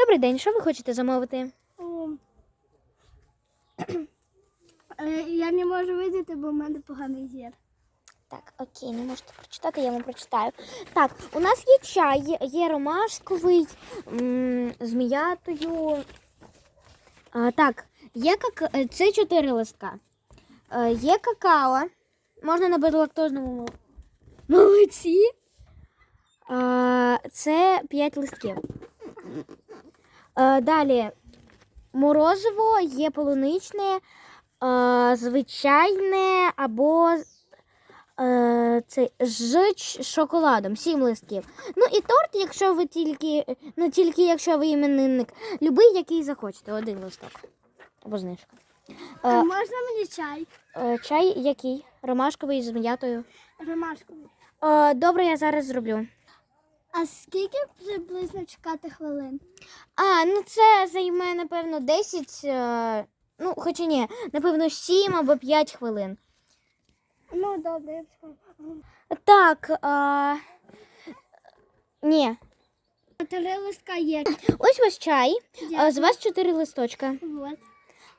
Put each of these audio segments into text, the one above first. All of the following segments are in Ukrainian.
Добрий день, що ви хочете замовити? Е, Я не можу видіти, бо в мене поганий зір. Так, окей, не можете прочитати, я вам прочитаю. Так, у нас є чай, є- ромашковий, з м'ятою. Так, є как... е, це чотири листка. Е, є какао. Можна на безлактозному молоці. Це 5 листків. Е, далі морозиво, є полуничне, е, звичайне або е, це з шоколадом, 7 листків. Ну і торт, якщо ви тільки, ну тільки якщо ви іменинник, любий, який захочете, один листок. Або знижка. А Е, можна мені чай? е, чай який? Ромашковий з м'ятою. Ромашковий. Е, добре, я зараз зроблю. А скільки приблизно чекати хвилин? А, ну це займе, напевно, 10, е, ну, хоча ні, напевно, 7 або 5 хвилин. Ну, добре, я чекаю. Так, а... ні. Три листка є. Ось ваш чай. А, з вас 4 листочка. Вот.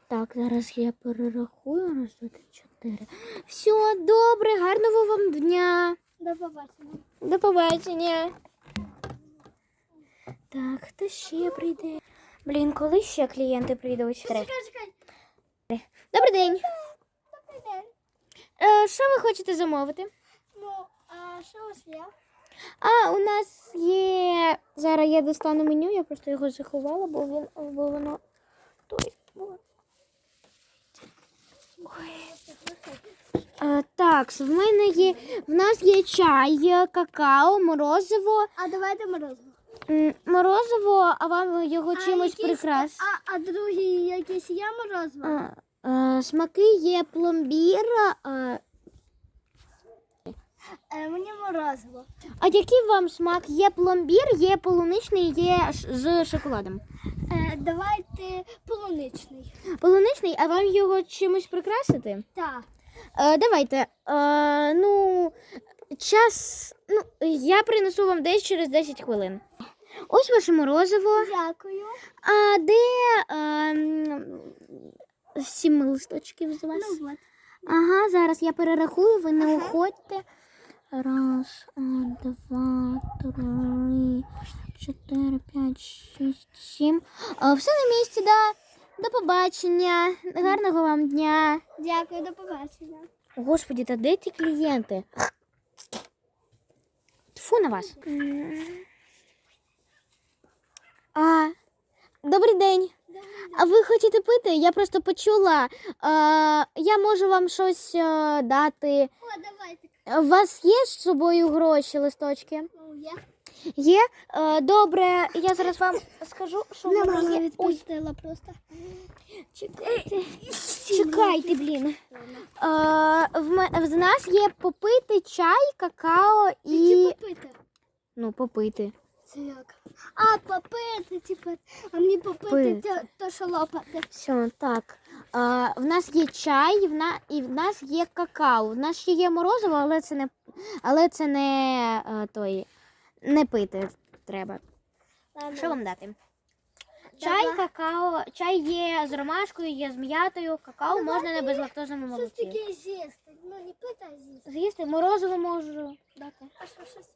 Так, зараз я перерахую. Раз, два, три, чотири. Все, добре, гарного вам дня. До побачення. До побачення. Так, хто ще прийде? Блін, коли ще клієнти прийдуть? Чекай, чекай. Добрий день. Добрий день. Е, що ви хочете замовити? Ну, а що у вас є? А, у нас є. Зараз я достану меню, я просто його заховала, бо він бо воно той. Ой. А, так, в мене є. В нас є чай, какао, морозиво. А давайте морозиво. Морозиво, а вам його чимось якісь- прикрас. А, а другі якісь є морозиво? А, е, смаки є пломбір. А, Е, мені морозиво. а який вам смак? Є пломбір, є полуничний, є з шоколадом. Е, давайте полуничний. Полуничний, а вам його чимось прикрасити? Так. Е, давайте. Е, ну, час. Ну, я принесу вам десь через 10 хвилин. Ось ваше морозиво. Дякую. А де е, сім листочків з вас? Ну, от. Ага, зараз я перерахую, ви не уходьте. Раз, два, три, чотири, п'ять, шість, сім. А, все на місці, да. До побачення. Гарного вам дня. Дякую, до побачення. Господі, та де ті клієнти? Тфу на вас. А, добрий день. А ви хочете пити? Я просто почула. А, я можу вам щось а, дати. О, давайте. У вас є з собою гроші, листочки? Ну, я. Є? Е, добре, я зараз вам скажу, що в Не мене є. Ой, відпустила просто. чекайте. Чекайте, блін. Е, в, ме- в нас є попити чай, какао і. попити? Ну, попити. Це як? А, попити, типу. А мені попити, Пити. то, що лопати. Все, так. Е, в нас є чай, в на... і в нас є какао. В нас ще є морозиво, але це не, але це не е, той. Не пити треба. Ладно. Що вам дати? Чай, Давай. какао, чай є з ромашкою, є з м'ятою, какао Давай можна на мені безлактозному Щось молоці. таке з'їсти. Ну, не пити, а з'їсти. З'їсти морозиво можу дати. А що, щось?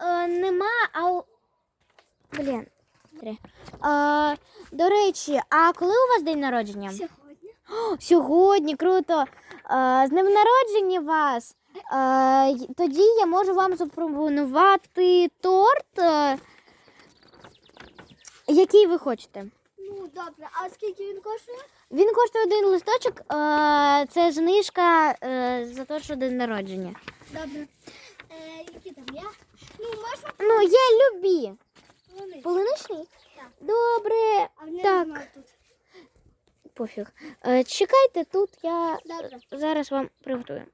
Е, нема, а Блін. Три. Е, до речі, а коли у вас день народження? Сьогодні. О, сьогодні, круто. Е, з днем народження вас. Е, тоді я можу вам запропонувати торт. е, який ви хочете. Ну, добре. А скільки він коштує? Він коштує один листочок. Е, це знижка е, за те, що день народження. Добре. Які там є? Ну, можна Ну, є любі. полуничний. Полуничний? Так. Добре. А в Так. немає тут. Пофіг. Е, чекайте тут, я Добре. зараз вам приготую.